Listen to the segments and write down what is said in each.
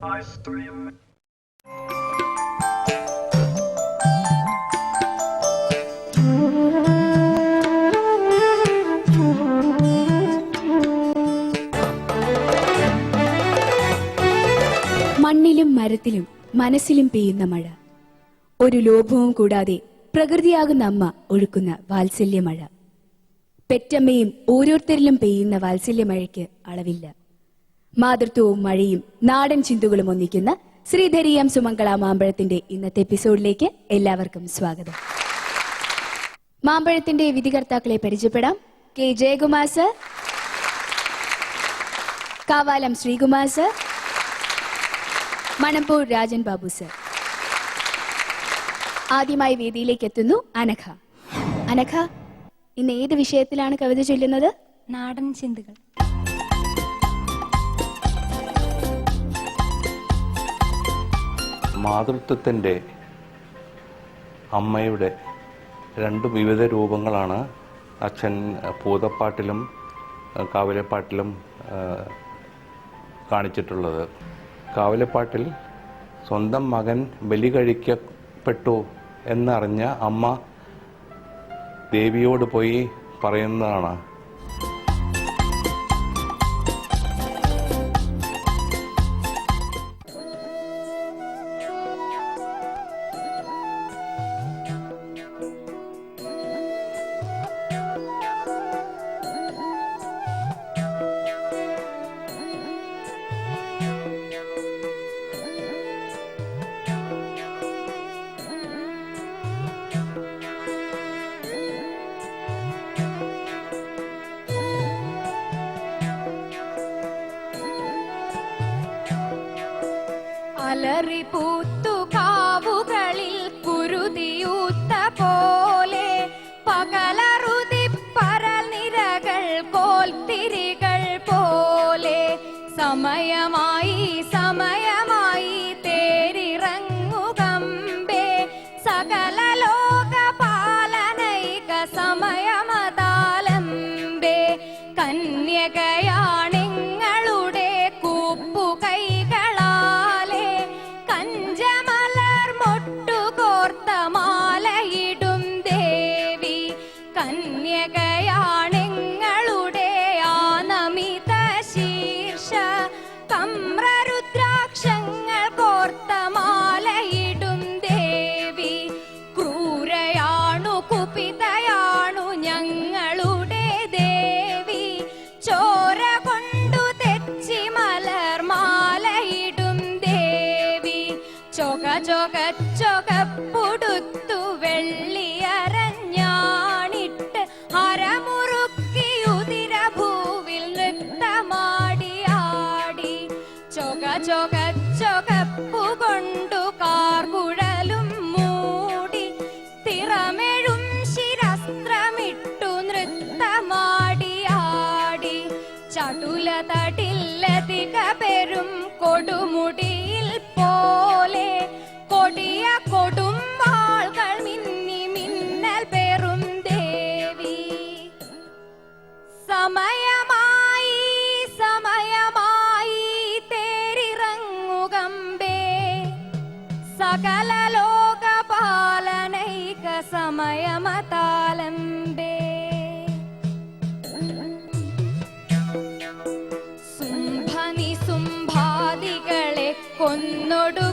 I cream. മണ്ണിലും മരത്തിലും മനസ്സിലും പെയ്യുന്ന മഴ ഒരു ലോഭവും കൂടാതെ പ്രകൃതിയാകുന്ന അമ്മ ഒഴുക്കുന്ന വാത്സല്യമഴ പെറ്റമ്മയും ഓരോരുത്തരിലും പെയ്യുന്ന വാത്സല്യമഴയ്ക്ക് അളവില്ല മാതൃത്വവും മഴയും നാടൻ ചിന്തകളും ഒന്നിക്കുന്ന ശ്രീധരി എം സുമംഗള മാമ്പഴത്തിന്റെ ഇന്നത്തെ എപ്പിസോഡിലേക്ക് എല്ലാവർക്കും സ്വാഗതം. മാമ്പഴത്തിന്റെ വിധികർത്താക്കളെ പരിചയപ്പെടാം. K Jayakumar sir. Kavalam Sreekumar sir. Manappur Rajan Babu sir. ആദ്യമായി വേദിയിലേക്ക് എത്തുന്നു അനഘ. അനഘ ഇന്ന് ഏത് വിഷയത്തിലാണ് കവിത ചൊല്ലുന്നത്? നാടൻ ചിന്തകൾ. മാതൃത്വത്തിന്റെ അമ്മയുടെ രണ്ട് വിവിധ രൂപങ്ങളാണ് അച്ഛൻ പൂതപ്പാട്ടിലും കാവലപ്പാട്ടിലും കാണിച്ചിട്ടുള്ളത്. കാവലപ്പാട്ടിൽ സ്വന്തം മകൻ ബലി കഴിക്കപ്പെട്ടു എന്നറിഞ്ഞ അമ്മ ദേവിയോട് പോയി പറയുന്നതാണ്. അലറി പൂത്തു കാവുകളിൽ കുരുതിയൂത്ത പോലെ പകലറുതി പരനിരകൾ കോൽത്തിരികൾ പോലെ സമയമായി ചൊക ചൊക ചൊകപ്പുടുത്തു വെള്ളിയരഞ്ഞാണിട്ട് ഭൂവിൽ നൃത്തമാടി ആടി. ചൊക ചൊക ചൊകപ്പു കൊണ്ടു കാർകുഴലും മൂടി തിറമെഴും ശിരസ്ത്രമിട്ടു നൃത്തമാടിയാടി ചടുല തടില്ലതിക പെരും കൊന്നൊടുക്കിയോളെ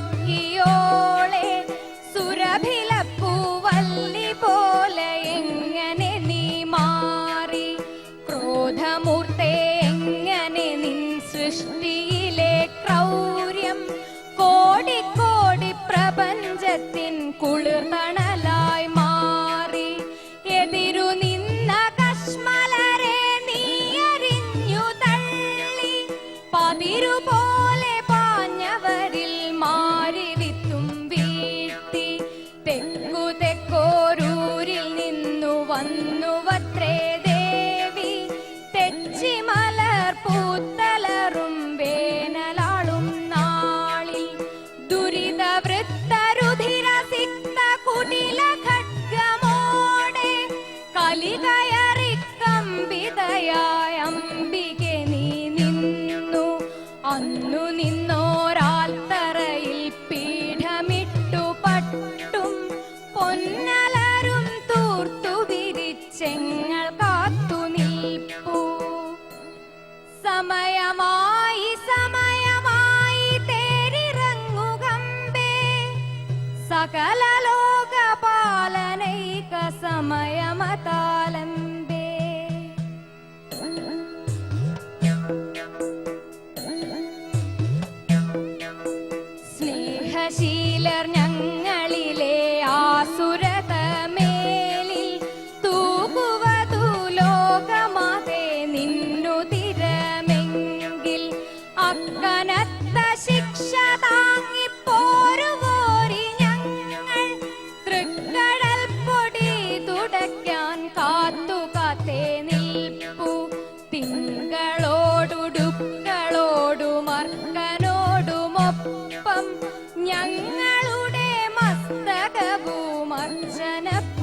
वृत्त Kala! Anjana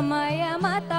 ಸಮಯ ಮತ